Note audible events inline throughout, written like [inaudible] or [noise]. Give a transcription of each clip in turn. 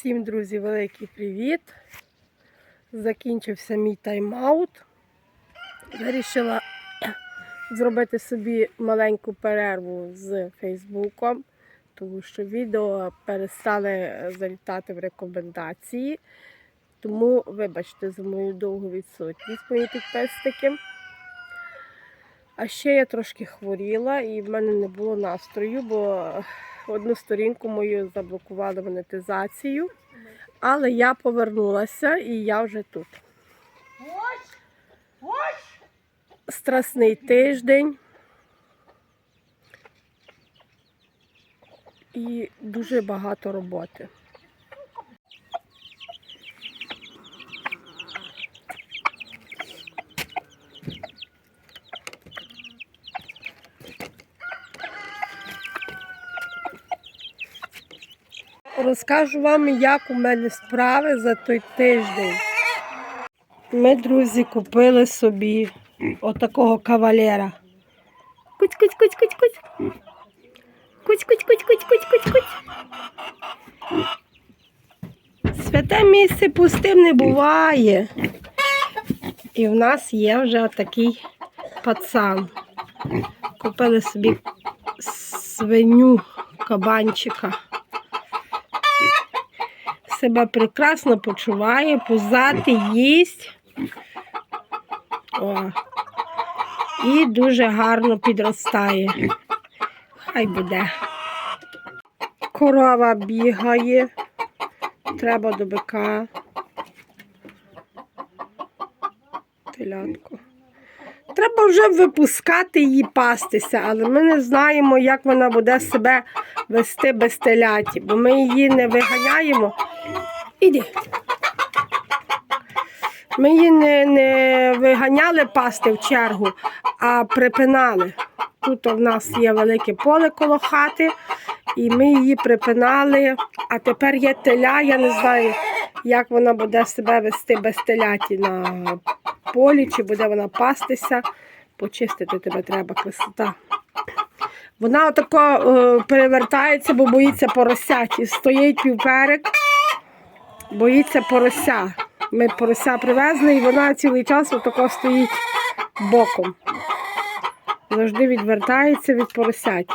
Всім, друзі, великий привіт. Закінчився мій тайм-аут. Вирішила [clears throat] зробити собі маленьку перерву з Фейсбуком, тому що відео перестали залітати в рекомендації. Тому, вибачте, за мою довгу відсутність, мої підписники. А ще я трошки хворіла і в мене не було настрою, бо одну сторінку мою заблокували монетизацію. Але я повернулася і я вже тут. Страсний тиждень. І дуже багато роботи. Розкажу вам, як у мене справи за той тиждень. Ми, друзі, купили собі отакого кавалера. Куць, куць, куць, куць, куць. Куць, куць, куць, куць, куць, куць. Святе місце пустим не буває. І в нас є вже отакий пацан. Купили собі свиню кабанчика себе прекрасно почуває, позати їсть. О. І дуже гарно підростає. Хай буде. Корова бігає. Треба до бика. Телятко. Треба вже випускати її пастися, але ми не знаємо, як вона буде себе вести без теляті, бо ми її не виганяємо. Іди. Ми її не, не виганяли пасти в чергу, а припинали. Тут у нас є велике поле коло хати, і ми її припинали. А тепер є теля, я не знаю, як вона буде себе вести без теляті на полі, чи буде вона пастися. Почистити тебе треба красота. Вона отако е, перевертається, бо боїться поросяті. Стоїть півперек, боїться порося. Ми порося привезли і вона цілий час отако стоїть боком. Завжди відвертається від поросять.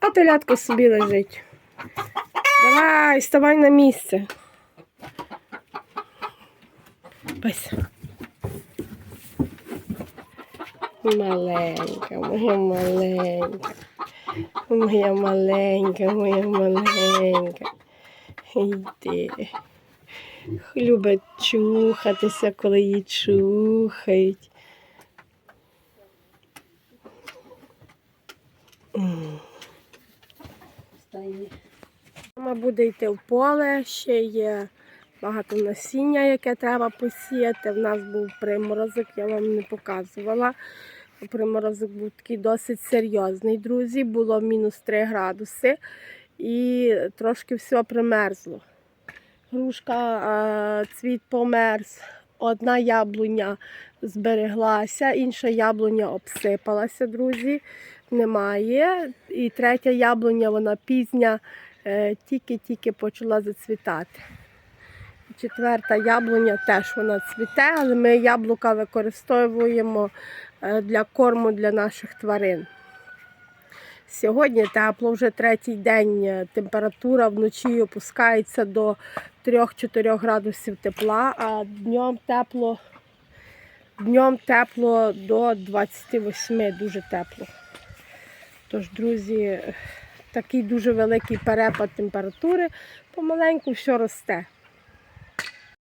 А телятко собі лежить. Давай, ставай на місце. Пась. Маленька, моя маленька. Моя маленька, моя маленька. Йди. Любить чухатися, коли її чухають. Мама буде йти в поле, ще є багато насіння, яке треба посіяти. В нас був приморозок, я вам не показувала. Приморозок був такий досить серйозний, друзі. Було мінус 3 градуси і трошки все примерзло. Грушка, цвіт померз, одна яблуня збереглася, інша яблуня обсипалася, друзі. Немає. І третя яблуня, вона пізня, е, тільки-тільки почала зацвітати. Четверта яблуня теж вона цвіте, але ми яблука використовуємо е, для корму для наших тварин. Сьогодні тепло, вже третій день е, температура вночі опускається до 3-4 градусів тепла, а днем тепло, днем тепло до 28, дуже тепло. Тож, друзі, такий дуже великий перепад температури, помаленьку все росте.